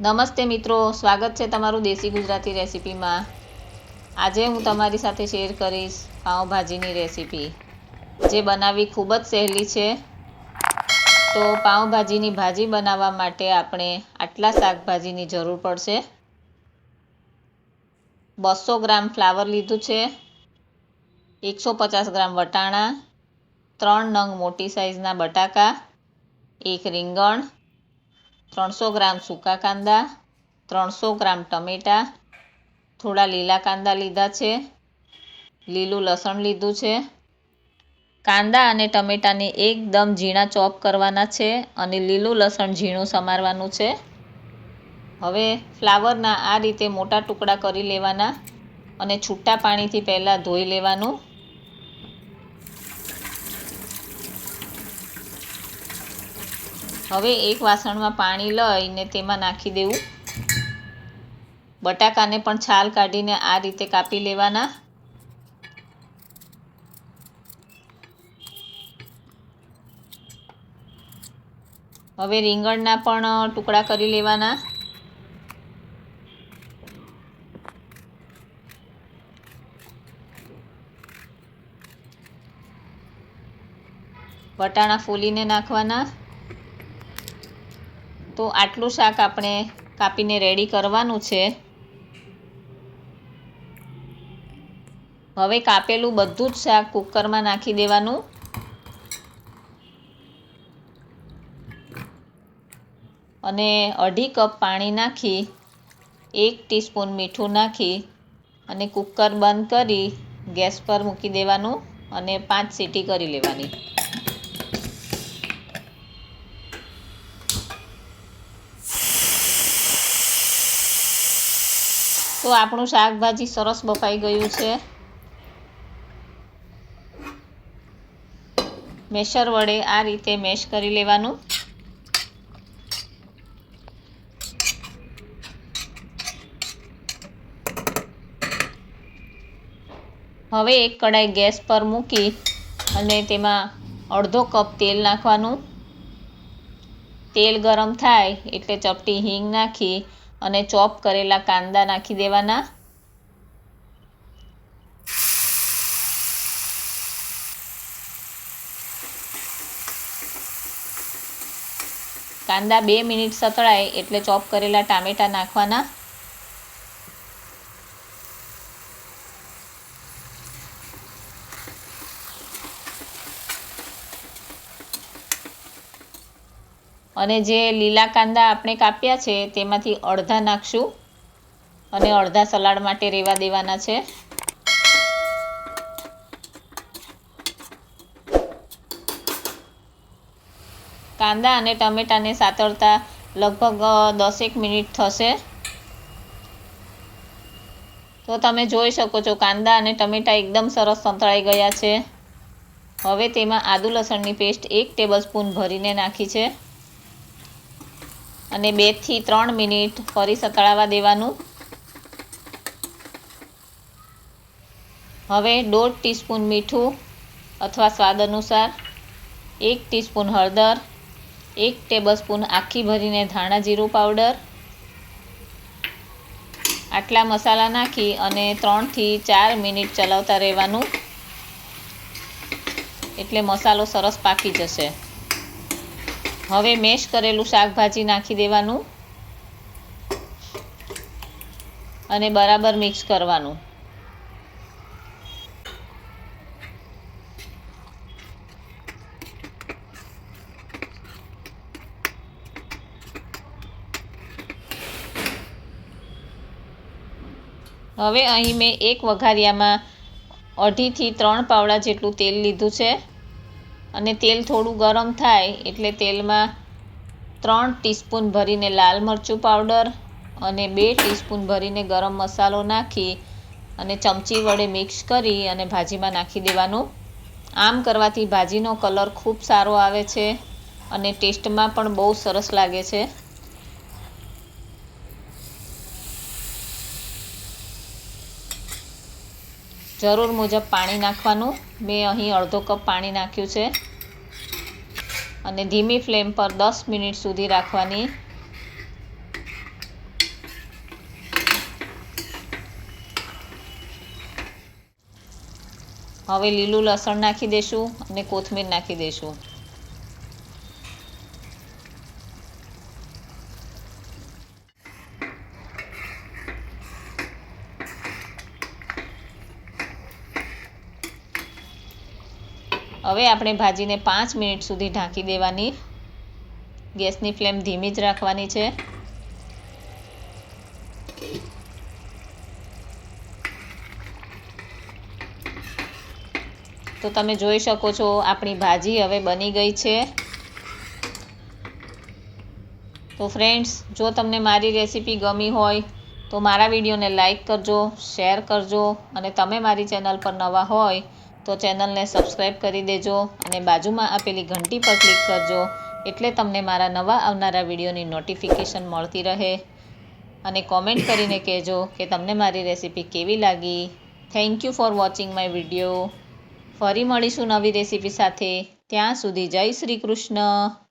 નમસ્તે મિત્રો, સ્વાગત છે તમારું દેશી ગુજરાતી રેસિપીમાં. આજે હું તમારી સાથે શેર કરીશ પાઉંભાજીની રેસિપી. જે બનાવવી ખૂબ જ સહેલી છે. તો પાઉંભાજીની ભાજી બનાવવા માટે આપણે આટલા શાકભાજીની જરૂર પડશે. બસો ગ્રામ ફ્લાવર લીધું છે. એકસો પચાસ ગ્રામ વટાણા. ત્રણ નંગ મોટી સાઇઝના બટાકા. એક રીંગણ. ત્રણસો ગ્રામ સૂકા કાંદા, ત્રણસો ગ્રામ ટમેટાં, થોડા લીલા કાંદા લીધા છે, લીલું લસણ લીધું છે. કાંદા અને ટમેટાને એકદમ ઝીણા ચોપ કરવાના છે અને લીલું લસણ ઝીણું સમારવાનું છે. હવે ફ્લાવરના આ રીતે મોટા ટુકડા કરી લેવાના અને છૂટા પાણીથી પહેલાં ધોઈ લેવાનું. હવે એક વાસણમાં પાણી લઈને તેમાં નાખી દેવું. બટાકાને પણ છાલ કાઢીને આ રીતે કાપી લેવાના. હવે રીંગણના પણ ટુકડા કરી લેવાના. વટાણા ફોલીને નાખવાના. તો આટલું શાક આપણે કાપીને રેડી કરવાનું છે. હવે કાપેલું બધું જ શાક કુકરમાં નાખી દેવાનું. અને અઢી કપ પાણી નાખી, એક ટીસ્પૂન મીઠું નાખી અને કુકર બંધ કરી ગેસ પર મૂકી દેવાનું અને પાંચ સીટી કરી લેવાની. તો આપણું શાકભાજી સરસ બફાઈ ગયું છે. મેશર વડે આ રીતે મેશ કરી લેવાનું. હવે એક કડાઈ ગેસ પર મૂકી અને તેમાં અડધો કપ તેલ નાખવાનું. તેલ ગરમ થાય એટલે ચપટી હિંગ નાખી અને ચોપ કરેલા કાંદા નાખી દેવાના. કાંદા બે મિનિટ સતળાય એટલે ચોપ કરેલા ટામેટા નાખવાના. અને જે લીલા કાંદા આપણે કાપ્યા છે, તેમાંથી અડધા નાખશું. અને અડધા સલાડ માટે રેવા દેવાના છે. કાંદા અને ટમેટાને સાતળતા લગભગ દસેક મિનિટ થશે. તો તમે જોઈ શકો છો, કાંદા અને ટમેટા એકદમ સરસ સંતળાઈ ગયા છે. હવે તેમાં આદુ લસણની પેસ્ટ એક ટેબલ સ્પૂન ભરીને નાખી છે. અને બેથી ત્રણ મિનિટ ફરી સતળાવા દેવાનું. હવે દોઢ ટીસ્પૂન મીઠું અથવા સ્વાદ અનુસાર એક ટીસ્પૂન હળદર, એક ટેબલસ્પૂન આખી ભરીને ધાણા જીરું પાવડર, આટલા મસાલા નાખી અને ત્રણથી ચાર મિનિટ ચલાવતા રહેવાનું. એટલે મસાલો સરસ પાકી જશે. હવે મેશ કરેલું શાકભાજી નાખી દેવાનું. અને બરાબર મિક્સ કરવાનું. હવે અહીં મેં એક વઘારિયામાં અઢીથી ત્રણ પાવડા જેટલું તેલ લીધું છે. અને તેલ થોડું ગરમ થાય એટલે તેલમાં ત્રણ ટીસ્પૂન ભરીને લાલ મરચું પાવડર અને બે ટીસ્પૂન ભરીને ગરમ મસાલો નાખી અને ચમચી વડે મિક્સ કરી અને ભાજીમાં નાખી દેવાનું. આમ કરવાથી ભાજીનો કલર ખૂબ સારો આવે છે અને ટેસ્ટમાં પણ બહુ સરસ લાગે છે. જરૂર મુજબ પાણી નાખવાનું. મેં અહીં અડધો કપ પાણી નાખ્યું છે. અને ધીમી ફ્લેમ પર દસ મિનિટ સુધી રાખવાની. હવે લીલું લસણ નાખી દઈશું અને કોથમીર નાખી દઈશું હવે આપણે ભાજીને પાંચ મિનિટ સુધી ઢાંકી દેવાની. ગેસની ફ્લેમ ધીમી જ રાખવાની છે. તો તમે જોઈ શકો છો, આપણી ભાજી હવે બની ગઈ છે. તો ફ્રેન્ડ્સ, જો તમને મારી રેસીપી ગમી હોય, તો મારા વિડીયોને લાઈક કરજો, શેર કરજો, અને તમે મારી ચેનલ પર નવા હોય તો ચેનલને સબસ્ક્રાઈબ કરી દેજો અને બાજુમાં આપેલી ઘંટી પર ક્લિક કરજો એટલે તમને મારા નવા આવનારા વિડીયોની નોટિફિકેશન મળતી રહે. અને કોમેન્ટ કરીને કહેજો કે તમને મારી રેસીપી કેવી લાગી. Thank you for watching my video ફરી મળીશું નવી રેસીપી સાથે. ત્યાં સુધી જય શ્રી કૃષ્ણ.